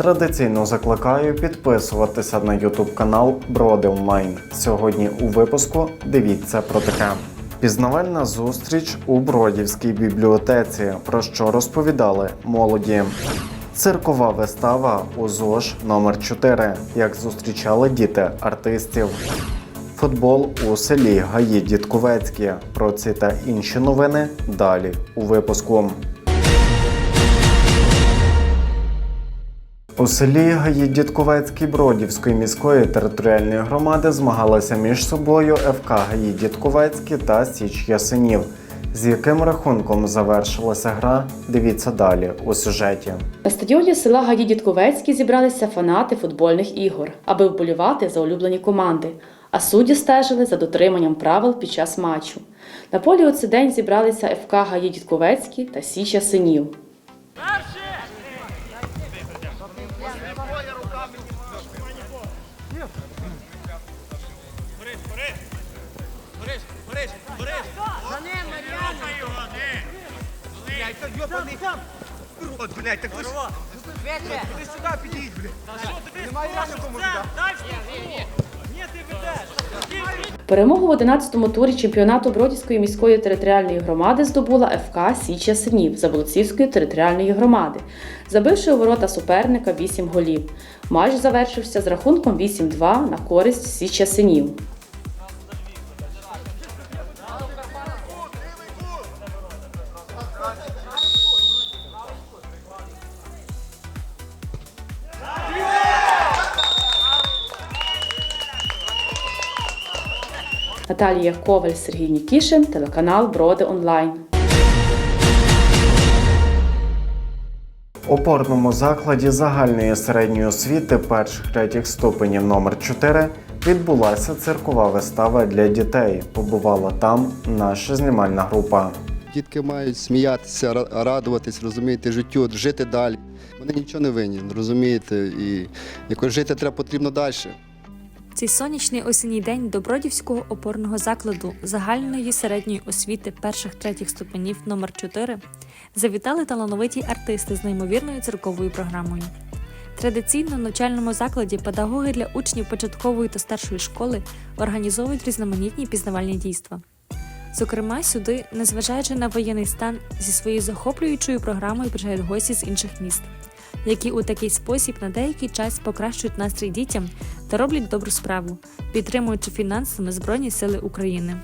Традиційно закликаю підписуватися на YouTube канал Броди Онлайн. Сьогодні у випуску дивіться про таке. Пізнавальна зустріч у Бродівській бібліотеці. Про що розповідали молоді. Циркова вистава у ЗОЖ номер 4 Як зустрічали діти артистів. Футбол у селі Гаї Дідковецькі. Про ці та інші новини далі у випуску. У селі Гаї Дідковецькій Бродівської міської територіальної громади змагалися між собою ФК Гаї Дідковецькі та Січ Ясенів. З яким рахунком завершилася гра? Дивіться далі у сюжеті. На стадіоні села Гаї Дідковецькі зібралися фанати футбольних ігор, аби вболівати за улюблені команди. А судді стежили за дотриманням правил під час матчу. На полі у цей день зібралися ФК Гаї Дідковецькі та Січа Синів. Йобаний! Рот, блядь, так ви ж... Ти сюди підійдь, блядь! Немає! Ні, ти ведеш! Перемогу в 11-му турі чемпіонату Бродівської міської територіальної громади здобула ФК Січа Синів Заболоцівської територіальної громади, забивши у ворота суперника 8 голів. Матч завершився з рахунком 8-2 на користь Січа Синів. Наталія Коваль, Сергій Нікішин, телеканал Броди Онлайн. Опорному закладі загальної середньої освіти перших третіх ступенів номер 4 відбулася циркова вистава для дітей. Побувала там наша знімальна група. Дітки мають сміятися, радуватись, розумієте, життю, жити далі. Вони нічого не винні, розумієте, і якось жити треба потрібно далі. Цей сонячний осінній день до Бродівського опорного закладу загальної середньої освіти перших третіх ступенів номер 4 завітали талановиті артисти з неймовірною цирковою програмою. Традиційно в навчальному закладі педагоги для учнів початкової та старшої школи організовують різноманітні пізнавальні дійства. Зокрема, сюди, незважаючи на воєнний стан, зі своєю захоплюючою програмою приїжджають гості з інших міст, які у такий спосіб на деякий час покращують настрій дітям та роблять добру справу, підтримуючи фінансами Збройні Сили України.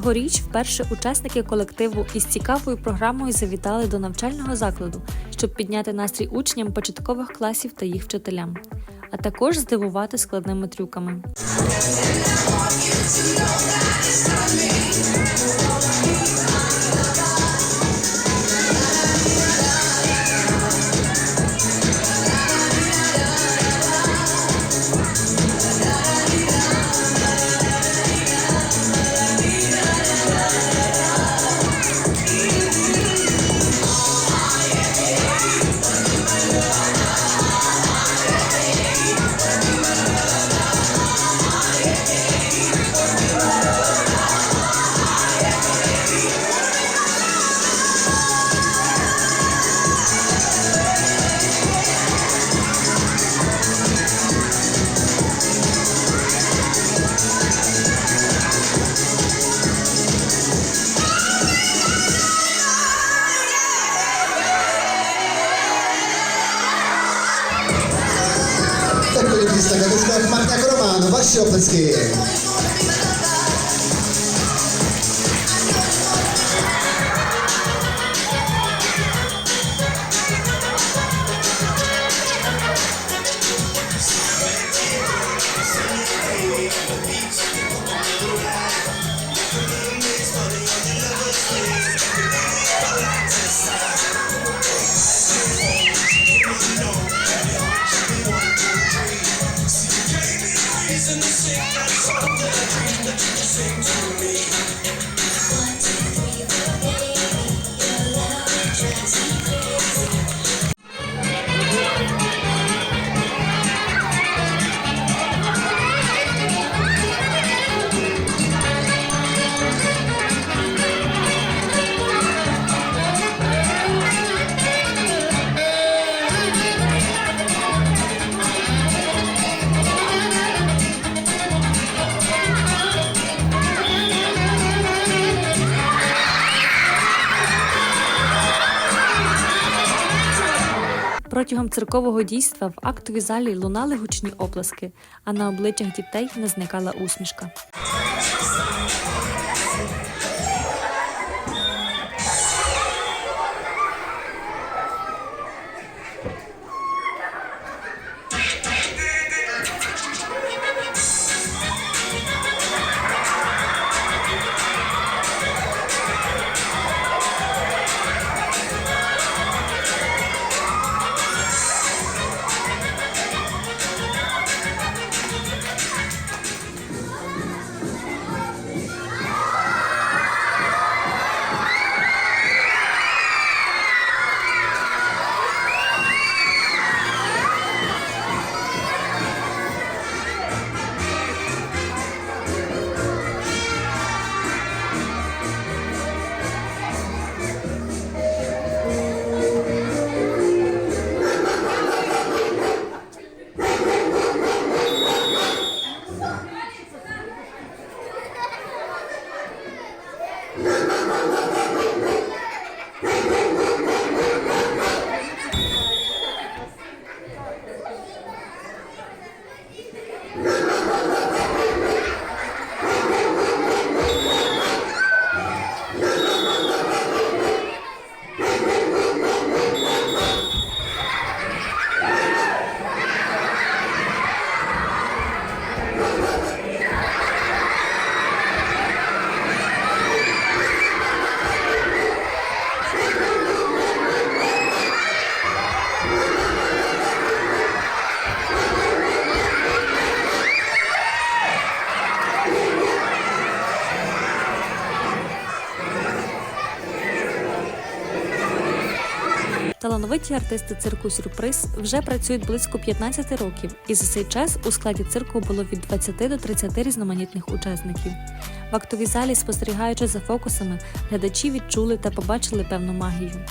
Цьогоріч вперше учасники колективу із цікавою програмою завітали до навчального закладу, щоб підняти настрій учням початкових класів та їх вчителям, а також здивувати складними трюками. Протягом циркового дійства в актовій залі лунали гучні оплески, а на обличчях дітей не зникала усмішка. Талановиті артисти цирку Сюрприз вже працюють близько 15 років, і за цей час у складі цирку було від 20 до 30 різноманітних учасників. В актовій залі, спостерігаючи за фокусами, глядачі відчули та побачили певну магію.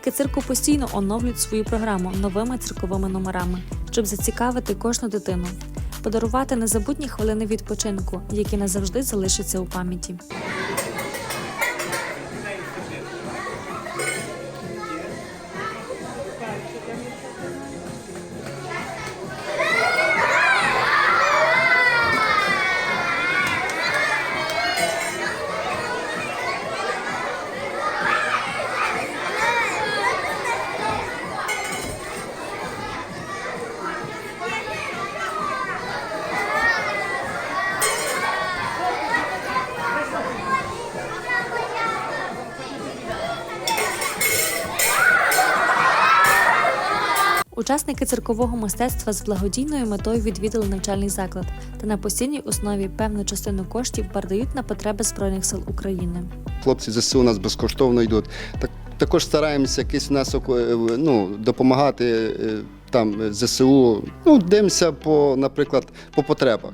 Учасники цирку постійно оновлюють свою програму новими цирковими номерами, щоб зацікавити кожну дитину, подарувати незабутні хвилини відпочинку, які назавжди залишаться у пам'яті. Учасники циркового мистецтва з благодійною метою відвідали навчальний заклад та на постійній основі певну частину коштів передають на потреби Збройних сил України. Хлопці ЗСУ у нас безкоштовно йдуть. Так, також стараємося якийсь внесок е, ну, допомагати е, там е, ЗСУ. Ну, дивимося по, наприклад, по потребах.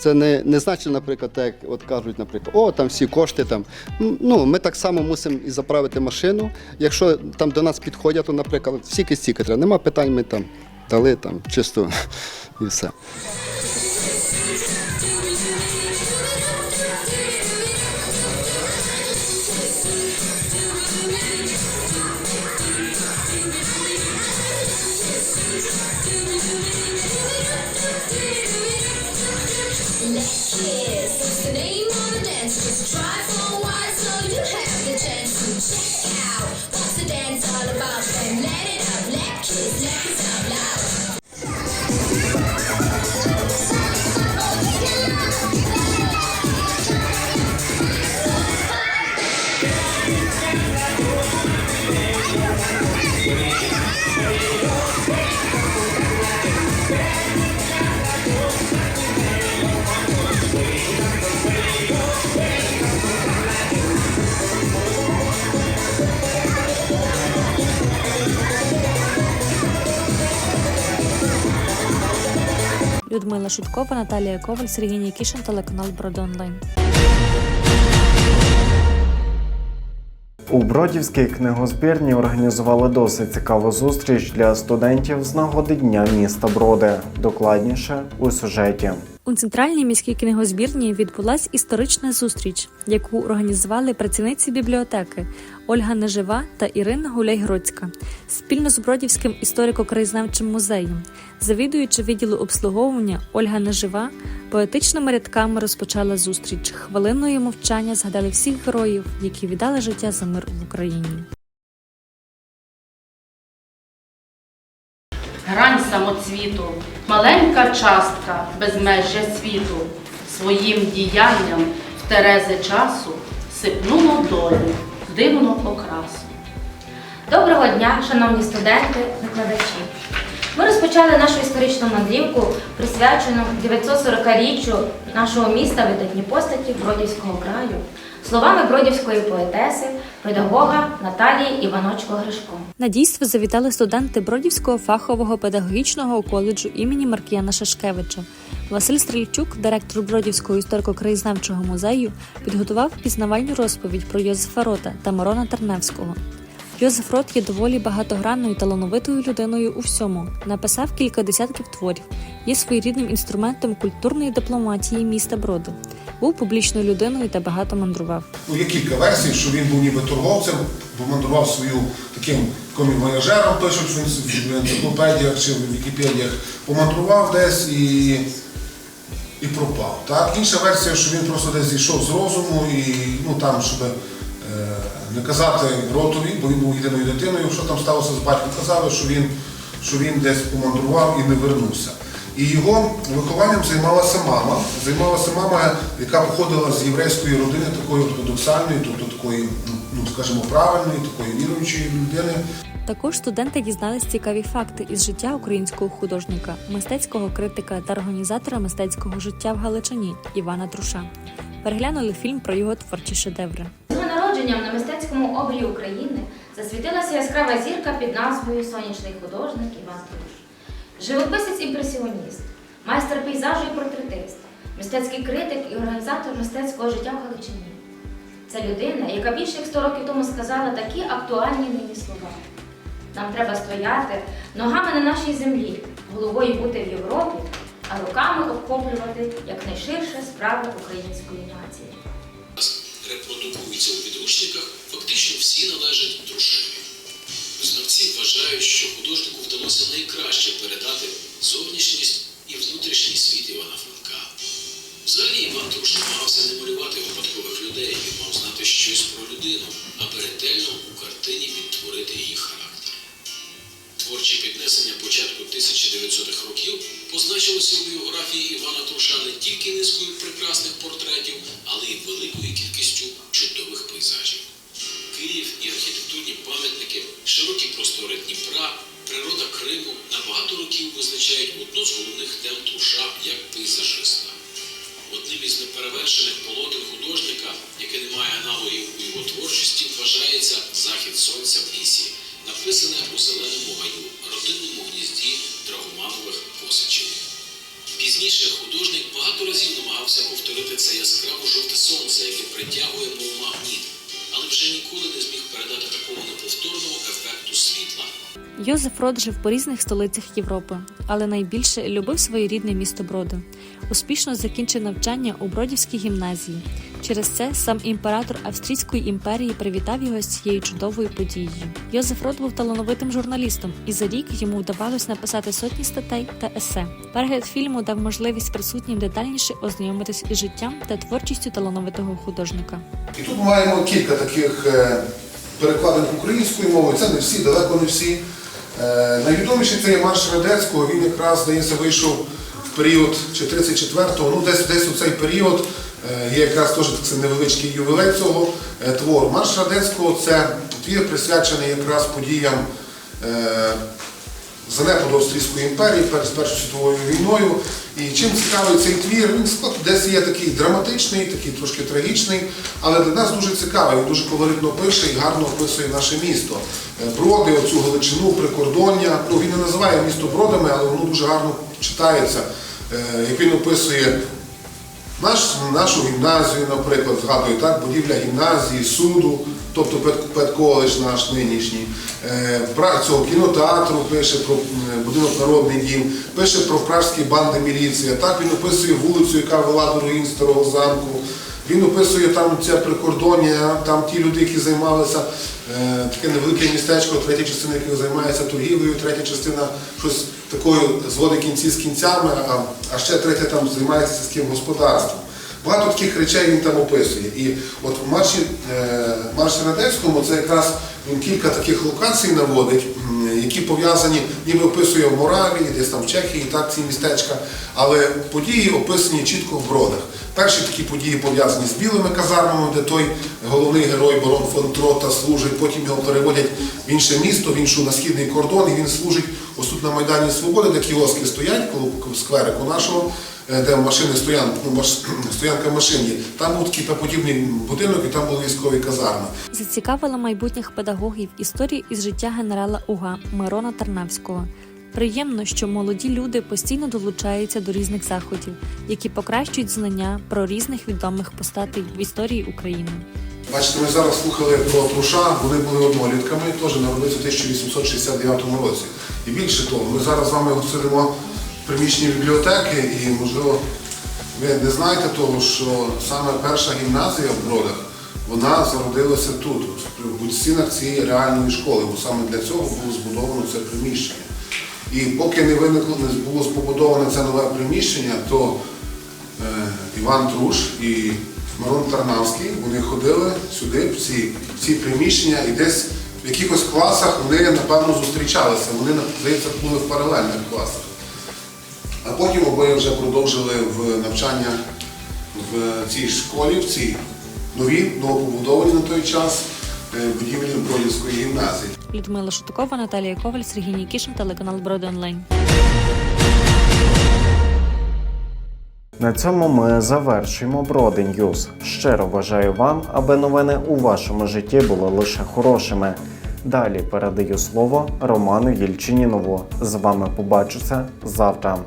Це не, не значить, наприклад, так, як от кажуть, наприклад, о, там всі кошти там. Ну, ми так само мусимо і заправити машину. Якщо там до нас підходять, то, наприклад, всі стільки треба. Нема питань, ми там дали там чисто і все. Людмила Шуткова, Наталія Коваль, Сергій Нікішин, телеканал Бродонлайн. У Бродівській книгозбірні організували досить цікаву зустріч для студентів з нагоди Дня міста Броди. Докладніше у сюжеті. У центральній міській книгозбірні відбулась історична зустріч, яку організували працівниці бібліотеки Ольга Нежива та Ірина Гуляй-Гроцька спільно з Бродівським історико-краєзнавчим музеєм. Завідуючи відділу обслуговування Ольга Нежива поетичними рядками розпочала зустріч. Хвилиною мовчання згадали всіх героїв, які віддали життя за мир в Україні. Грань самоцвіту, маленька частка безмежжя світу, своїм діянням в терези часу сипнуло долю, дивну окрасу. Доброго дня, шановні студенти, викладачі. Ми розпочали нашу історичну мандрівку, присвячену 940-річчю нашого міста видатні постаті Бродівського краю, словами бродівської поетеси, педагога Наталії Іваночко Гришко. На дійство завітали студенти Бродівського фахового педагогічного коледжу імені Маркіяна Шашкевича. Василь Стрільчук, директор Бродівського історико-краєзнавчого музею, підготував пізнавальну розповідь про Йозефа Рота та Мирона Терневського. Йозеф Рот є доволі багатогранною талановитою людиною у всьому. Написав кілька десятків творів, є своєрідним інструментом культурної дипломатії міста Броди. Був публічною людиною та багато мандрував. Ну, є кілька версій, що він був ніби торговцем, бо мандрував свою таким комівояжером, той, що він в енциклопедіях чи в Вікіпедіях помандрував десь і, і пропав. Так? Інша версія, що він просто десь зійшов з розуму і ну, там, щоб е, не казати ротові, бо він був єдиною дитиною, що там сталося з батьком, казали, що він, що він десь помандрував і не вернувся. І його вихованням займалася мама. Займалася мама, яка походила з єврейської родини, такої ортодоксальної, тобто такої, ну скажімо, правильної, такої віруючої людини. Також студенти дізнались цікаві факти із життя українського художника, мистецького критика та організатора мистецького життя в Галичині Івана Труша. Переглянули фільм про його творчі шедеври. Народженням на мистецькому обрії України засвітилася яскрава зірка під назвою Сонячний художник Іван Труш. Живописець-імпресіоніст, майстер пейзажу і портретист, мистецький критик і організатор мистецького життя в Галичині. Це людина, яка більше як 100 років тому сказала такі актуальні нині слова. Нам треба стояти ногами на нашій землі, головою бути в Європі, а руками обхоплювати якнайширше справи української нації. У підручниках, фактично всі належать Трушеві. Знавці вважають, що художнику вдалося найкраще передати зовнішність і внутрішній світ Івана Франка. Взагалі Іван Труш намагався не малювати випадкових людей, він мав знати щось про людину, аби ретельно у картині відтворити її характер. Творчі піднесення початку 1900-х років позначилося у біографії Івана Труша не тільки низкою прекрасних портретів, але й великою кількістю чудових пейзажів. Київ і архітектурні пам'ятники, широкі простори Дніпра, природа Криму на багато років визначають одну з головних тем Труша як пейзажиста. Одним із неперевершених полотен художника, яке не має аналогів у його творчості, вважається Захід сонця в лісі, написане у зеленому гаю, родинному гнізді Пізніше художник багато разів намагався повторити це яскраво жовте сонце, яке притягує мов магніт, але вже ніколи не зміг передати такого неповторного ефекту світла. Йозеф Род жив по різних столицях Європи, але найбільше любив своє рідне місто Броди. Успішно закінчив навчання у Бродівській гімназії. Через це сам імператор Австрійської імперії привітав його з цією чудовою подією. Йозеф Род був талановитим журналістом, і за рік йому вдавалось написати сотні статей та есе. Перегляд фільму дав можливість присутнім детальніше ознайомитись із життям та творчістю талановитого художника. І тут маємо кілька таких е, перекладень українською мовою. Це не всі, далеко не всі. Е, Найвідоміший це є марш Радецького. Він якраз, здається, вийшов період чи 34-го, ну десь десь у цей період е, є якраз теж це невеличкий ювілей цього е, твору. Марш Радецького це твір присвячений якраз подіям. е, занепаду Австрійської імперії перед Першою світовою війною. І чим цікавий цей твір, він десь є такий драматичний, такий трошки трагічний, але для нас дуже цікавий, він дуже колоритно пише і гарно описує наше місто. Е, Броди, оцю Галичину, прикордоння. Ну, він не називає місто бродами, але воно дуже гарно читається. Е, Як він описує наш, нашу гімназію, наприклад, згадую так, будівля гімназії, суду, тобто Петколедж наш нинішній, е, пра- цього кінотеатру пише про е, будинок Народний дім, пише про пражські банди міліція. Так він описує вулицю, яка вела до руїн старого замку. Він описує там це прикордоння, там ті люди, які займалися е, таке невелике містечко, третя частина, яке займається торгівлею, третя частина щось такою зводить кінці з кінцями, а, а ще третя там займається сільським господарством. Багато таких речей він там описує. І от в марші, е, марші Радецькому це якраз він кілька таких локацій наводить, які пов'язані, ніби описує в Моравії, десь там в Чехії, так ці містечка, але події описані чітко в бродах. Перші такі події пов'язані з білими казармами, де той головний герой Барон фон Трота служить, потім його переводять в інше місто, в іншу на східний кордон, і він служить ось тут на Майдані Свободи, де кіоски стоять, коло скверику нашого, де машини стоянка, ну, стоянка машин є. Там був такий подібний будинок, і там були військові казарми. Зацікавила майбутніх педагогів історії із життя генерала УГА Мирона Тарнавського. Приємно, що молоді люди постійно долучаються до різних заходів, які покращують знання про різних відомих постатей в історії України. Бачите, ми зараз слухали про Труша, вони були однолітками, теж народилися в 1869 році. І більше того, ми зараз з вами сидимо приміщенні бібліотеки, і, можливо, ви не знаєте того, що саме перша гімназія в Бродах, вона зародилася тут, в стінах цієї реальної школи, бо саме для цього було збудовано це приміщення. І поки не виникло, не було побудоване це нове приміщення, то е, Іван Труш і Мирон Тарнавський, вони ходили сюди, в ці, в ці приміщення, і десь в якихось класах вони, напевно, зустрічалися. Вони, здається, були в паралельних класах. А потім обоє вже продовжили в навчання в цій школі, в цій новій, новопобудованій на той час е, будівлі Бродівської гімназії. Людмила Шутукова, Наталія Коваль, Сергій Нікішин, телеканал Броди Онлайн. На цьому ми завершуємо Броди Ньюз. Щиро бажаю вам, аби новини у вашому житті були лише хорошими. Далі передаю слово Роману Єльчинінову. З вами побачуся завтра.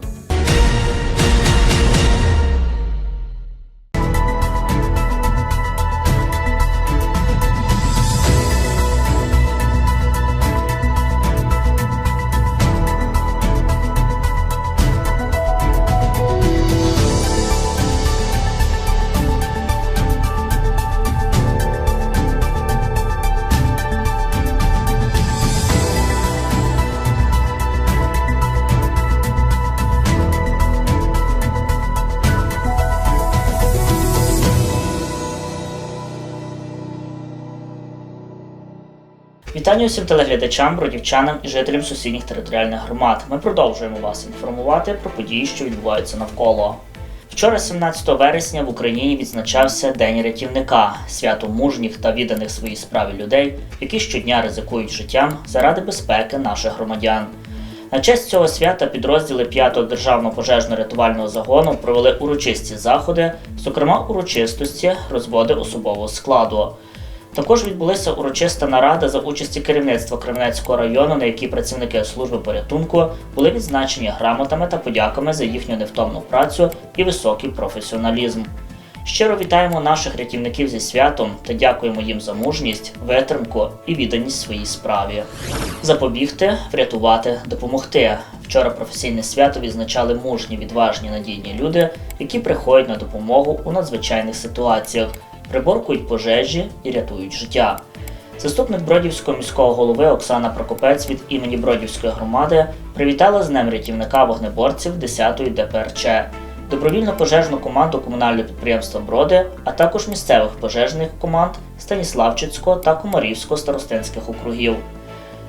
Вітання усім телеглядачам, бродівчанам і жителям сусідніх територіальних громад. Ми продовжуємо вас інформувати про події, що відбуваються навколо. Вчора, 17 вересня, в Україні відзначався День рятівника, свято мужніх та відданих своїй справі людей, які щодня ризикують життям заради безпеки наших громадян. На честь цього свята підрозділи 5-го державного пожежно-рятувального загону провели урочисті заходи, зокрема урочистості, розводи особового складу. Також відбулася урочиста нарада за участі керівництва Кременецького району, на якій працівники служби порятунку були відзначені грамотами та подяками за їхню невтомну працю і високий професіоналізм. Щиро вітаємо наших рятівників зі святом та дякуємо їм за мужність, витримку і відданість своїй справі. Запобігти, врятувати, допомогти. Вчора професійне свято відзначали мужні, відважні, надійні люди, які приходять на допомогу у надзвичайних ситуаціях, приборкують пожежі і рятують життя. Заступник Бродівського міського голови Оксана Прокопець від імені Бродівської громади привітала з Днем рятівника вогнеборців 10-ї ДПРЧ, добровільну пожежну команду комунального підприємства Броди, а також місцевих пожежних команд Станіславчицького та Комарівського старостинських округів.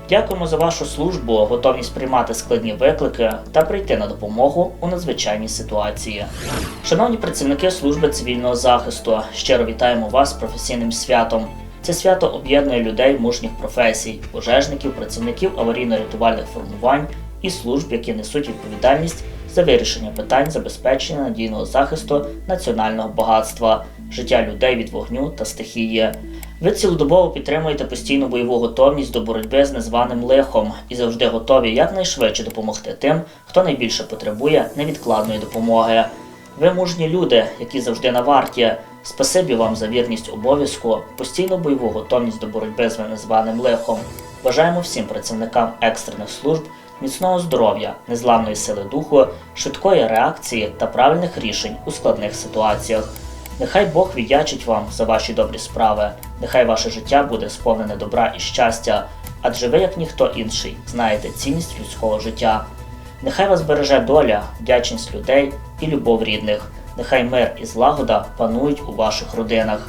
Дякуємо за вашу службу, готовність приймати складні виклики та прийти на допомогу у надзвичайній ситуації. Шановні працівники служби цивільного захисту, щиро вітаємо вас з професійним святом. Це свято об'єднує людей мужніх професій, пожежників, працівників аварійно-рятувальних формувань і служб, які несуть відповідальність за вирішення питань забезпечення надійного захисту національного багатства, життя людей від вогню та стихії. Ви цілодобово підтримуєте постійну бойову готовність до боротьби з незваним лихом і завжди готові якнайшвидше допомогти тим, хто найбільше потребує невідкладної допомоги. Ви мужні люди, які завжди на варті. Спасибі вам за вірність обов'язку, постійну бойову готовність до боротьби з незваним лихом. Бажаємо всім працівникам екстрених служб міцного здоров'я, незламної сили духу, швидкої реакції та правильних рішень у складних ситуаціях. Нехай Бог віддячить вам за ваші добрі справи, нехай ваше життя буде сповнене добра і щастя, адже ви, як ніхто інший, знаєте цінність людського життя. Нехай вас береже доля, вдячність людей і любов рідних. Нехай мир і злагода панують у ваших родинах.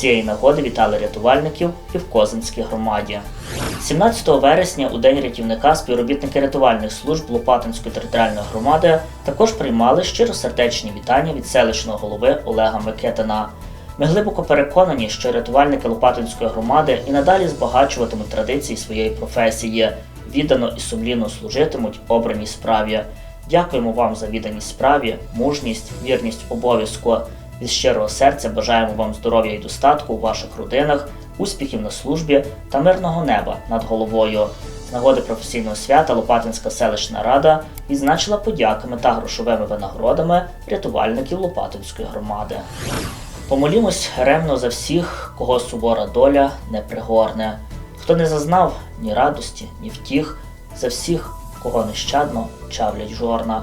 Цієї нагоди вітали рятувальників і в Козинській громаді. 17 вересня у День рятівника співробітники рятувальних служб Лопатинської територіальної громади також приймали щиросердечні вітання від селищного голови Олега Микитина. Ми глибоко переконані, що рятувальники Лопатинської громади і надалі збагачуватимуть традиції своєї професії, віддано і сумлінно служитимуть обраній справі. Дякуємо вам за відданість справі, мужність, вірність обов'язку. Від щирого серця бажаємо вам здоров'я і достатку у ваших родинах, успіхів на службі та мирного неба над головою. З нагоди професійного свята Лопатинська селищна рада відзначила подяками та грошовими винагородами рятувальників Лопатинської громади. Помолімось ремно за всіх, кого сувора доля не пригорне, хто не зазнав ні радості, ні втіх, за всіх, кого нещадно чавлять жорна,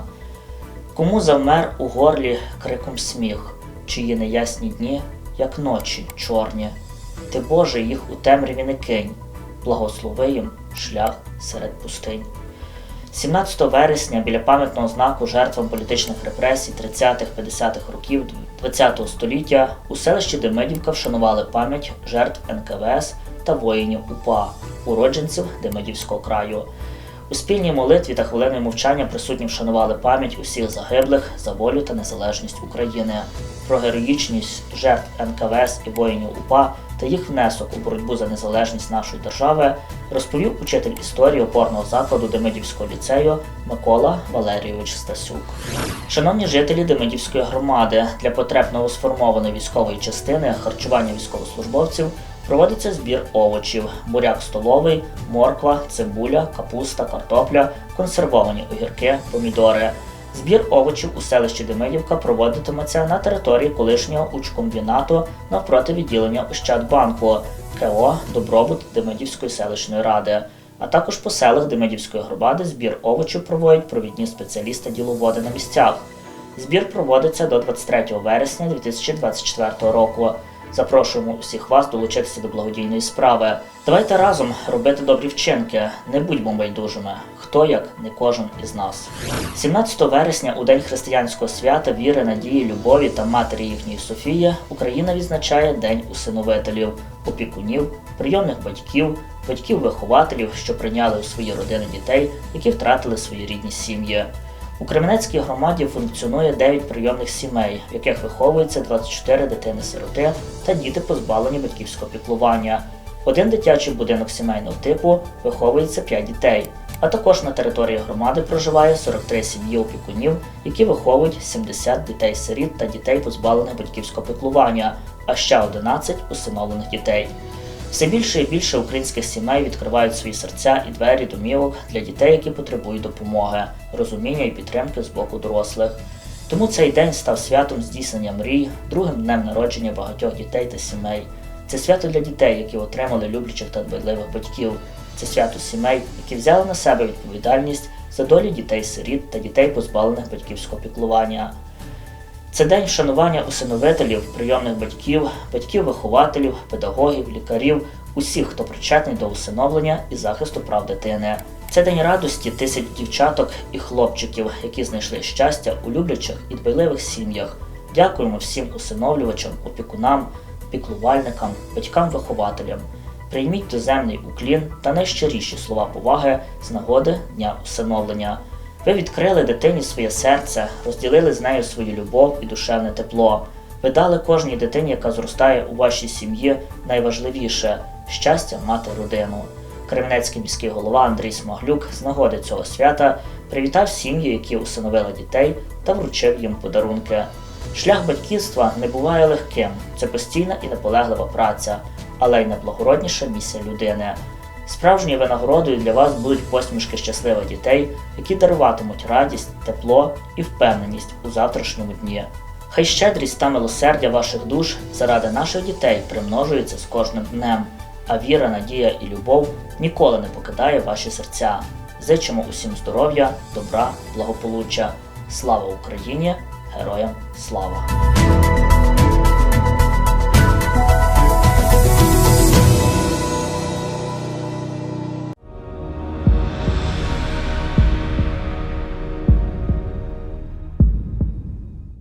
кому завмер у горлі криком сміх, чиї неясні дні, як ночі чорні. Ти, Боже, їх у темряві не кинь, благослови їм шлях серед пустинь. 17 вересня біля пам'ятного знаку жертвам політичних репресій 30-50-х років ХХ століття у селищі Демидівка вшанували пам'ять жертв НКВС та воїнів УПА, уродженців Демидівського краю. У спільній молитві та хвилиною мовчання присутні вшанували пам'ять усіх загиблих за волю та незалежність України, про героїчність жертв НКВС і воїнів УПА та їх внесок у боротьбу за незалежність нашої держави розповів учитель історії опорного закладу Демидівського ліцею Микола Валерійович Стасюк. Шановні жителі Демидівської громади, для потреб новосформованої військової частини харчування військовослужбовців проводиться збір овочів, буряк столовий, морква, цибуля, капуста, картопля, консервовані огірки, помідори. Збір овочів у селищі Демидівка проводитиметься на території колишнього учкомбінату навпроти відділення Ощадбанку КО Добробут Демидівської селищної ради. А також по селах Демидівської громади збір овочів проводять провідні спеціалісти діловоди на місцях. Збір проводиться до 23 вересня 2024 року. Запрошуємо усіх вас долучитися до благодійної справи. Давайте разом робити добрі вчинки, не будьмо байдужими. Хто як не кожен із нас. 17 вересня, у день християнського свята, віри, надії, любові та матері їхньої Софії, Україна відзначає День усиновителів, опікунів, прийомних батьків, батьків-вихователів, що прийняли у свої родини дітей, які втратили свої рідні сім'ї. У Кременецькій громаді функціонує 9 прийомних сімей, в яких виховується 24 дитини-сироти та діти, позбавлені батьківського піклування. Один дитячий будинок сімейного типу виховується 5 дітей. А також на території громади проживає 43 сім'ї опікунів, які виховують 70 дітей-сиріт та дітей, позбавлених батьківського піклування, а ще 11 усиновлених дітей. Все більше і більше українських сімей відкривають свої серця і двері домівок для дітей, які потребують допомоги, розуміння і підтримки з боку дорослих. Тому цей день став святом здійснення мрій, другим днем народження багатьох дітей та сімей. Це свято для дітей, які отримали люблячих та дбайливих батьків. Це свято сімей, які взяли на себе відповідальність за долі дітей-сиріт та дітей, позбавлених батьківського піклування. Це день вшанування усиновителів, прийомних батьків, батьків-вихователів, педагогів, лікарів, усіх, хто причетний до усиновлення і захисту прав дитини. Це день радості тисяч дівчаток і хлопчиків, які знайшли щастя у люблячих і дбайливих сім'ях. Дякуємо всім усиновлювачам, опікунам, піклувальникам, батькам-вихователям. Прийміть доземний уклін та найщиріші слова поваги з нагоди Дня усиновлення. Ви відкрили дитині своє серце, розділили з нею свою любов і душевне тепло. Ви дали кожній дитині, яка зростає у вашій сім'ї, найважливіше щастя мати родину. Кременецький міський голова Андрій Смаглюк з нагоди цього свята привітав сім'ї, які усиновили дітей, та вручив їм подарунки. Шлях батьківства не буває легким, це постійна і наполеглива праця, але й найблагородніша місія людини. Справжньою винагородою для вас будуть посмішки щасливих дітей, які даруватимуть радість, тепло і впевненість у завтрашньому дні. Хай щедрість та милосердя ваших душ заради наших дітей примножується з кожним днем, а віра, надія і любов ніколи не покидає ваші серця. Зичимо усім здоров'я, добра, благополуччя. Слава Україні! Героям слава!